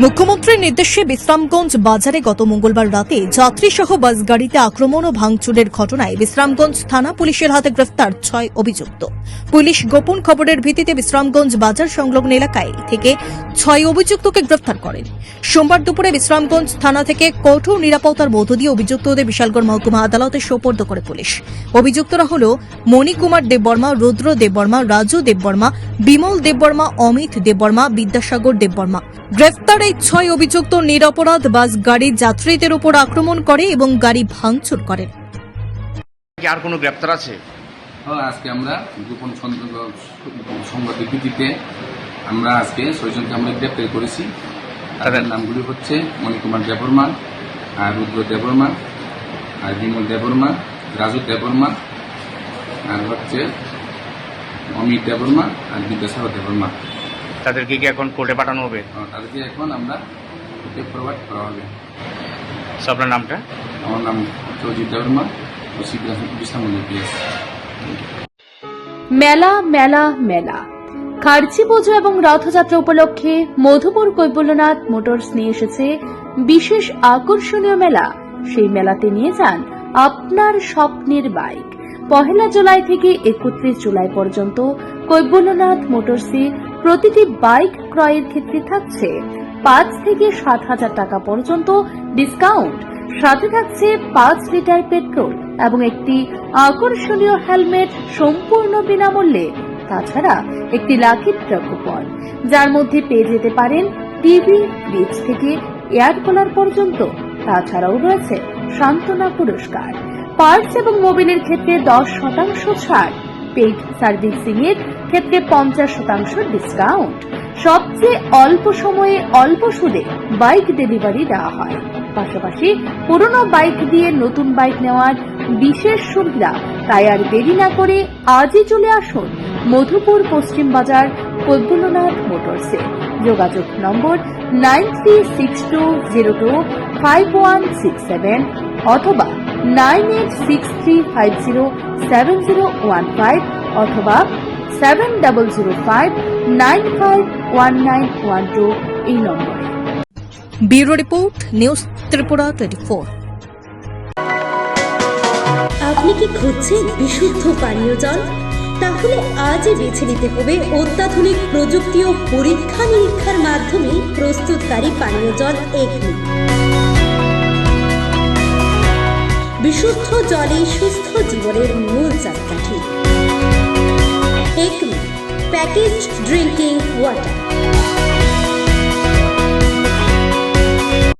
মুখ্যমন্ত্রীর নির্দেশে বিশ্রামগঞ্জ বাজারে গত মঙ্গলবার রাতে যাত্রীসহ বাস গাড়িতে আক্রমণ ও ভাঙচুরের ঘটনায় বিশ্রামগঞ্জ থানা পুলিশের হাতে গ্রেফতার ছয় অভিযুক্ত। পুলিশ গোপন খবরের ভিত্তিতে বিশ্রামগঞ্জ বাজার সংলগ্ন এলাকায় থেকে ছয় অভিযুক্তকে গ্রেফতার করেন। সোমবার দুপুরে বিশ্রামগঞ্জ থানা থেকে কঠোর নিরাপত্তার মধ্য দিয়ে অভিযুক্তদের বিশালগড় মহকুমা আদালতে সোপর্দ করে পুলিশ। অভিযুক্তরা হল মণিকুমার দেববর্মা, রুদ্র দেববর্মা, রাজু দেববর্মা, বিমল দেববর্মা, অমিত দেববর্মা, বিদ্যাসাগর দেববর্মা। গ্রেফতার এই ছয় অভিযুক্ত নিরপরাধ বাস গাড়ির যাত্রীদের উপর আক্রমণ করে এবং গাড়ি ভাঙচুর করে। আর কোনো গ্রেপ্তার আছে? হ্যাঁ, আজকে আমরা গোপন সন্দেহ- সংবাদের ভিত্তিতে আমরা আজকে ছয়জনকে আমরা গ্রেপ্তার করেছি। তাদের নামগুলি হচ্ছে মণিকুমার দেববর্মা আর রুদ্র দেববর্মা আর বিমল দেববর্মা রাজু দেববর্মা আর হচ্ছে অমিত দেববর্মা আর বিদ্যাসাগর দেববর্মা। তাদেরকে কি এখন কোর্টে পাঠানো হবে? তাদেরকে এখন আমরা প্রোভাইড করা হবে। আপনার নামটা? আমার নাম বিশ্রামন্দির পিএস। মেলা মেলা মেলা। খার্চি পুজো এবং রথযাত্রা উপলক্ষে মধুপুর কৈবল্যনাথ মোটরস নিয়ে এসেছে বিশেষ আকর্ষণীয় মেলা। সেই মেলাতে নিয়ে যান আপনার স্বপ্নের বাইক। পহেলা জুলাই থেকে একত্রিশ জুলাই পর্যন্ত কৈবল্যনাথ মোটরসে প্রতিটি বাইক ক্রয়ের ক্ষেত্রে থাকছে পাঁচ থেকে সাত হাজার টাকা পর্যন্ত ডিসকাউন্ট সাথে থাকছে পাঁচ লিটার পেট্রোল এবং একটি আকর্ষণীয় হেলমেট সম্পূর্ণ বিনামূল্যে, তাছাড়া একটি লাকি কুপন যার মধ্যে পেয়ে যেতে পারেন টিভি ফ্রিজ থেকে এয়ার কুলার পর্যন্ত। তাছাড়াও রয়েছে সান্ত্বনা পুরস্কার। পার্টস এবং মোবিলের ক্ষেত্রে দশ শতাংশ ছাড়। পেইড সার্ভিসিং এর ক্ষেত্রে পঞ্চাশ শতাংশ ডিসকাউন্ট। সবচেয়ে অল্প সময়ে অল্প সুদে বাইক ডেলিভারি দেওয়া হয়। পাশাপাশি পুরনো বাইক দিয়ে নতুন বাইক নেওয়ার বিশেষ সুবিধা, তাই আর দেরি না করে আজই চলে আসুন মধুপুর পশ্চিম বাজার কৈবল্যনাথ মোটরসে যোগাযোগ নম্বর nine three six two zero two five one six seven অথবা nine eight six three five zero seven zero one five অথবা seven double zero five nine five one nine one two এই নম্বরে। Bureau report news Tripura twenty four আপনি কি খুঁজছেন বিশুদ্ধ পানীয় জল? তাহলে আজই বেছে নিতে হবে অত্যাধুনিক প্রযুক্তি ও পরীক্ষা নিরীক্ষার মাধ্যমে প্রস্তুতকারী পানীয় জল এগনি বিশুদ্ধ জলে সুস্থ জীবনের মূল চাপকাঠি প্যাকেজ ড্রিঙ্কিং ওয়াটার